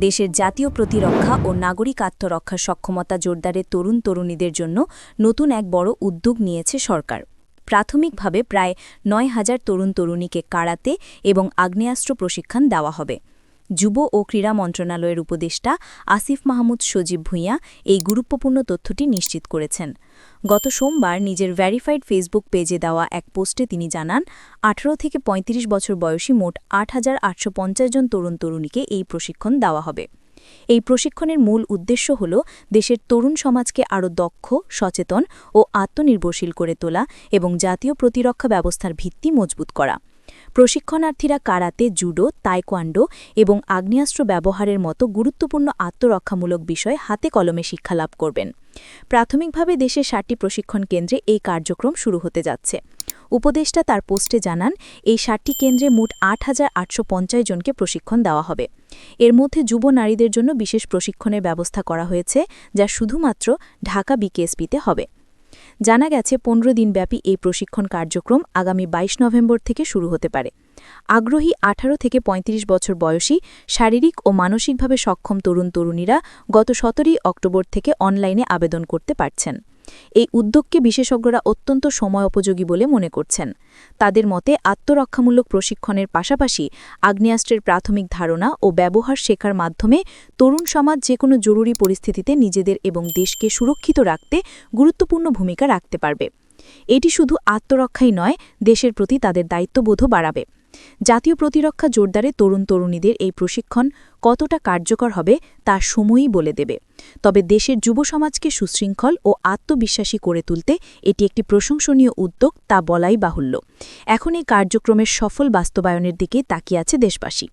দেশের জাতীয় প্রতিরক্ষা ও নাগরিক আত্মরক্ষার সক্ষমতা জোরদারে তরুণ তরুণীদের জন্য নতুন এক বড় উদ্যোগ নিয়েছে সরকার। প্রাথমিকভাবে প্রায় নয় হাজার তরুণ তরুণীকে কারাতে এবং আগ্নেয়াস্ত্র প্রশিক্ষণ দেওয়া হবে। যুব ও ক্রীড়া মন্ত্রণালয়ের উপদেষ্টা আসিফ মাহমুদ সজীব ভূঁইয়া এই গুরুত্বপূর্ণ তথ্যটি নিশ্চিত করেছেন। গত সোমবার নিজের ভ্যারিফাইড ফেসবুক পেজে দেওয়া এক পোস্টে তিনি জানান, আঠারো থেকে ৩৫ বছর বয়সী মোট আট হাজার আটশো পঞ্চাশ জন তরুণ তরুণীকে এই প্রশিক্ষণ দেওয়া হবে। এই প্রশিক্ষণের মূল উদ্দেশ্য হল দেশের তরুণ সমাজকে আরও দক্ষ, সচেতন ও আত্মনির্ভরশীল করে তোলা এবং জাতীয় প্রতিরক্ষা ব্যবস্থার ভিত্তি মজবুত করা। প্রশিক্ষণার্থীরা কারাতে, জুডো, তাইকোয়ান্ডো এবং আগ্নেয়াস্ত্র ব্যবহারের মতো গুরুত্বপূর্ণ আত্মরক্ষামূলক বিষয় হাতে কলমে শিক্ষা লাভ করবেন। প্রাথমিকভাবে দেশের ষাটটি প্রশিক্ষণ কেন্দ্রে এই কার্যক্রম শুরু হতে যাচ্ছে। উপদেষ্টা তার পোস্টে জানান, এই ষাটটি কেন্দ্রে মোট আট হাজার আটশো পঞ্চাশ জনকে প্রশিক্ষণ দেওয়া হবে। এর মধ্যে যুব নারীদের জন্য বিশেষ প্রশিক্ষণের ব্যবস্থা করা হয়েছে, যা শুধুমাত্র ঢাকা বিকেএসপিতে হবে। জানা গেছে পনেরো দিনব্যাপী এই প্রশিক্ষণ কার্যক্রম আগামী ২২ নভেম্বর থেকে শুরু হতে পারে। আগ্রহী ১৮ থেকে ৩৫ বছর বয়সী শারীরিক ও মানসিকভাবে সক্ষম তরুণ তরুণীরা গত সতেরোই অক্টোবর থেকে অনলাইনে আবেদন করতে পারছেন। এই উদ্যোগকে বিশেষজ্ঞরা অত্যন্ত সময় উপযোগী বলে মনে করছেন। তাদের মতে আত্মরক্ষামূলক প্রশিক্ষণের পাশাপাশি আগ্নেয়াস্ত্রের প্রাথমিক ধারণা ও ব্যবহার শেখার মাধ্যমে তরুণ সমাজ যে কোনো জরুরি পরিস্থিতিতে নিজেদের এবং দেশকে সুরক্ষিত রাখতে গুরুত্বপূর্ণ ভূমিকা রাখতে পারবে। এটি শুধু আত্মরক্ষাই নয়, দেশের প্রতি তাদের দায়িত্ববোধও বাড়াবে। জাতীয় প্রতিরক্ষা জোরদারে তরুণ তরুণীদের এই প্রশিক্ষণ কতটা কার্যকর হবে তা সময়ই বলে দেবে। তবে দেশের যুব সমাজকে সুশৃঙ্খল ও আত্মবিশ্বাসী করে তুলতে এটি একটি প্রশংসনীয় উদ্যোগ তা বলাই বাহুল্য। এখন এই কার্যক্রমের সফল বাস্তবায়নের দিকে তাকিয়ে আছে দেশবাসী।